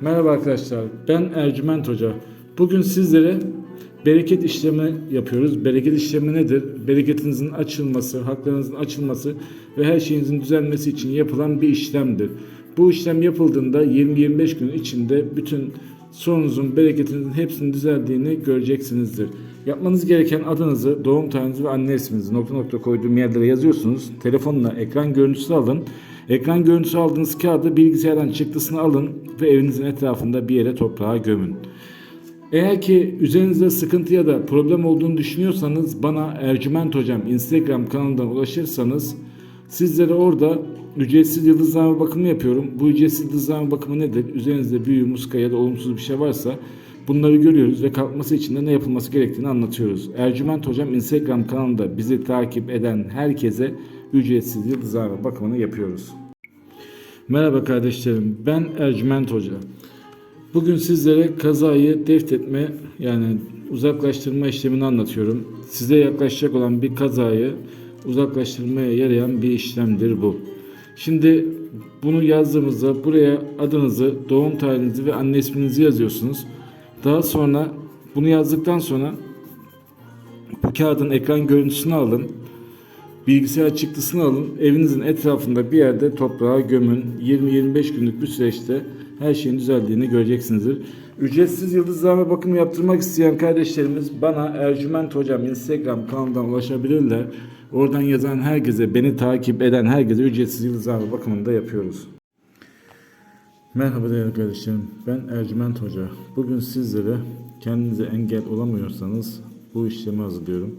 Merhaba arkadaşlar, ben Ercüment Hoca. Bugün sizlere bereket işlemi yapıyoruz. Bereket işlemi nedir? Bereketinizin açılması, haklarınızın açılması ve her şeyinizin düzelmesi için yapılan bir işlemdir. Bu işlem yapıldığında 20-25 gün içinde bütün sorunuzun, bereketinizin hepsinin düzeldiğini göreceksinizdir. Yapmanız gereken adınızı, doğum tarihinizi ve anne isminizi nokta nokta koyduğum yerlere yazıyorsunuz. Telefonla ekran görüntüsü alın. Ekran görüntüsü aldığınız kağıdı bilgisayardan çıktısını alın ve evinizin etrafında bir yere toprağa gömün. Eğer ki üzerinizde sıkıntı ya da problem olduğunu düşünüyorsanız bana Ercüment Hocam Instagram kanalından ulaşırsanız sizlere orada ücretsiz yıldızlama bakımı yapıyorum. Bu ücretsiz yıldızlama bakımı nedir? Üzerinizde büyü, muska ya da olumsuz bir şey varsa bunları görüyoruz ve kalkması için de ne yapılması gerektiğini anlatıyoruz. Ercüment Hocam Instagram kanalında bizi takip eden herkese ücretsiz yıldızlama bakımını yapıyoruz. Merhaba kardeşlerim, ben Ercüment Hoca. Bugün sizlere kazayı deftetme yani uzaklaştırma işlemini anlatıyorum. Size yaklaşacak olan bir kazayı uzaklaştırmaya yarayan bir işlemdir bu. Şimdi bunu yazdığımızda buraya adınızı, doğum tarihinizi ve anne isminizi yazıyorsunuz. Daha sonra bunu yazdıktan sonra bu kağıdın ekran görüntüsünü alın. Bilgisayar çıktısını alın, evinizin etrafında bir yerde toprağa gömün. 20-25 günlük bir süreçte her şeyin düzeldiğini göreceksinizdir. Ücretsiz yıldızlama bakımı yaptırmak isteyen kardeşlerimiz bana Ercüment Hocam Instagram kanalından ulaşabilirler. Oradan yazan herkese, beni takip eden herkese ücretsiz yıldızlama bakımını da yapıyoruz. Merhaba değerli kardeşlerim. Ben Ercüment Hoca. Bugün sizlere kendinize engel olamıyorsanız bu işlemi hazırlıyorum.